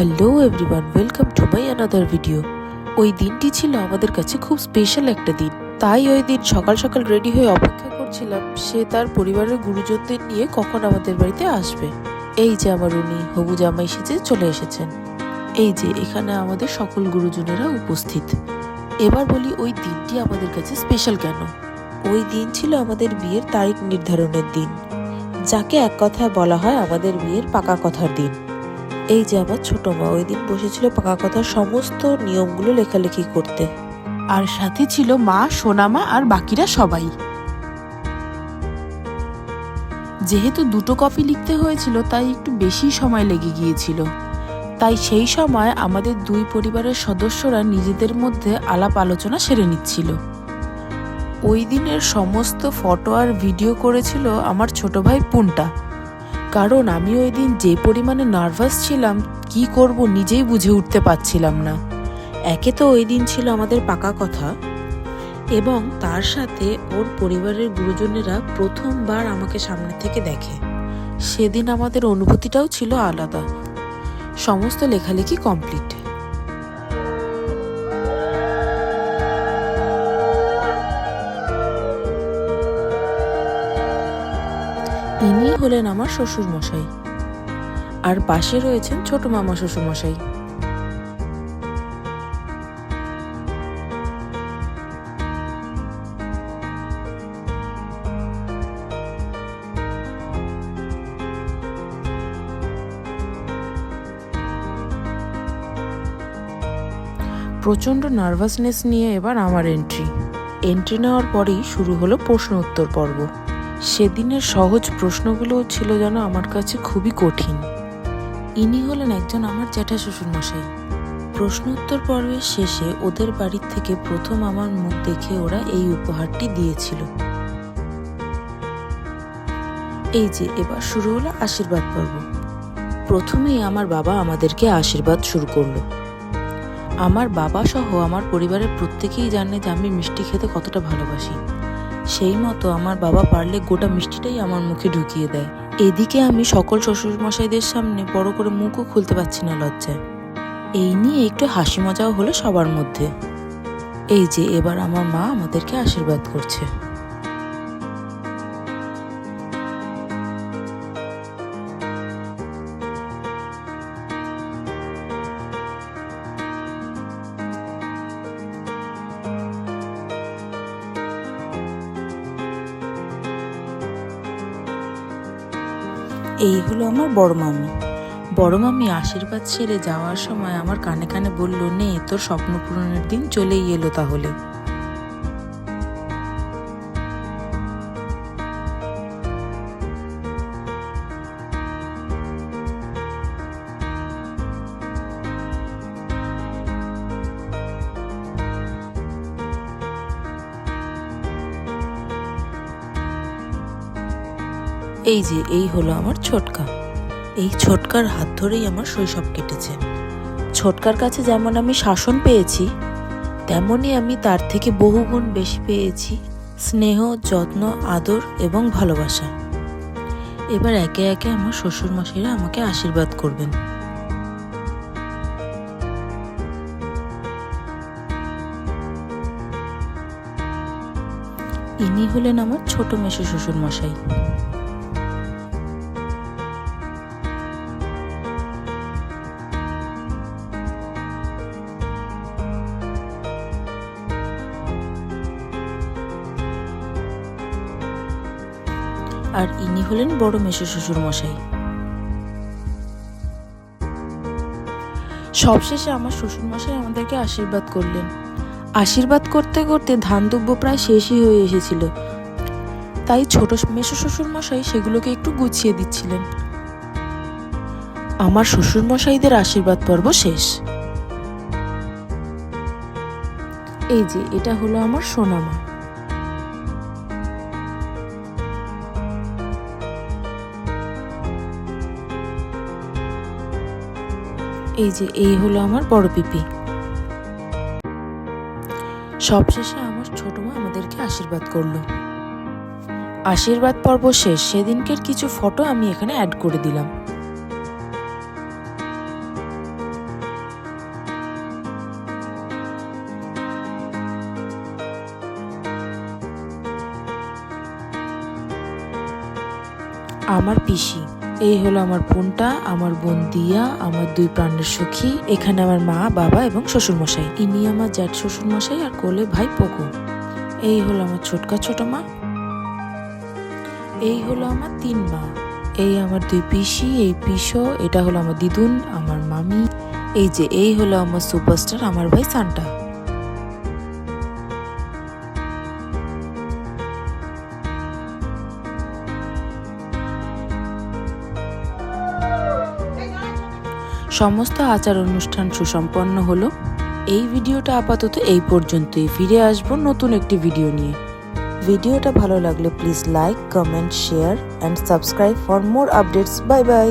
Hello everyone welcome to my another video ওই দিনটি ছিল আমাদের কাছে খুব স্পেশাল একটা দিন। তাই ওই দিন সকাল সকাল রেডি হয়ে অপেক্ষা করছিলাম সে তার পরিবারের গুরুজনদের নিয়ে কখন আমাদের বাড়িতে আসবে। এই যে আমার উনি, হবু জামাই সেজে চলে এসেছেন। এই যে এখানে আমাদের সকল গুরুজনেরা উপস্থিত। এবার বলি ওই দিনটি আমাদের কাছে স্পেশাল কেন? ওই দিন ছিল আমাদের বিয়ের তারিখ নির্ধারণের দিন, যাকে এক কথায় বলা হয় আমাদের বিয়ের পাকা কথার দিন। এই যে আমার ছোট মা, ওই দিন বসেছিল পাকা কথার সমস্ত নিয়মগুলো লেখালেখি করতে। আর সাথে ছিল মা, সোনামা আর বাকিরা সবাই। যেহেতু দুটো কপি লিখতে হয়েছিল, তাই একটু বেশি সময় লেগে গিয়েছিল। তাই সেই সময় আমাদের দুই পরিবারের সদস্যরা নিজেদের মধ্যে আলাপ আলোচনা সেরে নিচ্ছিল। ওই দিনের সমস্ত ফটো আর ভিডিও করেছিল আমার ছোট ভাই পুনটা। কারণ আমি ওই দিন যে পরিমাণে নার্ভাস ছিলাম, কি করব নিজেই বুঝে উঠতে পারছিলাম না। একে তো ওই দিন ছিল আমাদের পাকা কথা এবং তার সাথে ওর পরিবারের গুরুজনেরা প্রথমবার আমাকে সামনে থেকে দেখে। সেদিন আমাদের অনুভূতিটাও ছিল আলাদা। সমস্ত লেখালেখি কমপ্লিট। ইনি হলেন আমার শ্বশুর মশাই আর পাশে রয়েছেন ছোট মামা শ্বশুর মশাই প্রচণ্ড নার্ভাসনেস নিয়ে এবার আমার এন্ট্রি। এন্ট্রি নেওয়ার পরেই শুরু হলো প্রশ্ন উত্তর পর্ব। সেদিনের সহজ প্রশ্নগুলো ছিল যেন আমার কাছে খুবই কঠিন। ইনি হলেন একজন আমার জ্যাঠা শ্বশুর মশাই প্রশ্ন উত্তর পর্বের শেষে ওদের বাড়ির থেকে প্রথম আমার মুখ দেখে ওরা এই উপহারটি দিয়েছিল। এই যে, এবার শুরু হলো আশীর্বাদ পর্ব। প্রথমেই আমার বাবা আমাদেরকে আশীর্বাদ শুরু করল। আমার বাবা সহ আমার পরিবারের প্রত্যেকেই জানে যে আমি মিষ্টি খেতে কতটা ভালোবাসি। সেই মতো আমার বাবা পারলে গোটা মিষ্টিটাই আমার মুখে ঢুকিয়ে দেয়। এদিকে আমি সকল শ্বশুরমশাইদের সামনে বড় করে মুখও খুলতে পারছি না লজ্জায়। এই নিয়ে একটু হাসি মজাও হলো সবার মধ্যে। এই যে এবার আমার মা আমাদেরকে আশীর্বাদ করছে। এই হলো আমার বড় মামি। বড় মামি আশীর্বাদ সেরে যাওয়ার সময় আমার কানে কানে বলল, নে, তোর স্বপ্ন পূরণের দিন চলেই এলো তাহলে। এই যে, এই হলো আমার ছোটকা। এই ছোটকার হাত ধরেই আমার শৈশব কেটেছে। ছোটকার কাছে যেমন আমি শাসন পেয়েছি, তেমনই আমি তার থেকে বহুগুণ বেশি পেয়েছি স্নেহ, যত্ন, আদর এবং ভালোবাসা। এবার একে একে আমার শ্বশুরমশাইরা আমাকে আশীর্বাদ করবেন। ইনি হলেন আমার ছোট মেশো শ্বশুর আর ইনি হলেন বড় মেশো শ্বশুর মশাই। সবশেষে আমার শ্বশুর মশাই আমাদেরকে আশীর্বাদ করলেন। আশীর্বাদ করতে করতে ধান দুব্য প্রায় শেষই হয়ে এসেছিল। তাই ছোট মেশো শ্বশুর মশাই সেগুলোকে একটু গুছিয়ে দিচ্ছিলেন। আমার শ্বশুর মশাইদের আশীর্বাদ পর্ব শেষ। এই যে, এটা হলো আমার সোনামা। এই যে, এই হলো আমার বড় পিপি। সবশেষে আমার ছোট মা আমাদেরকে আশীর্বাদ করল। আশীর্বাদ পর্ব শেষ। সেদিনকের কিছু ফটো আমি এখানে অ্যাড করে দিলাম। আমার পিসি। এই হলো আমার বোনটা, আমার বোন দিয়া, আমার দুই প্রাণের সখী, এখানে আমার মা, বাবা এবং শ্বশুরমশাই। ইনি আমার জ্যাঠ শ্বশুরমশাই আর কোলে ভাই পোকো। এই হলো আমার ছোটকা ছোট মা। এই হলো আমার তিন মা। এই আমার দুই পিসি, এই পিসো, এটা হলো আমার দিদুন, আমার মামি। এই যে, এই হলো আমার সুপারস্টার, আমার ভাই সান্টা। সমস্ত আচার অনুষ্ঠান সুসম্পন্ন হলো। এই ভিডিওটা আপাতত এই পর্যন্তই। ফিরে আসব নতুন একটি ভিডিও নিয়ে। ভিডিওটা ভালো লাগলে please like comment share and subscribe for more updates bye bye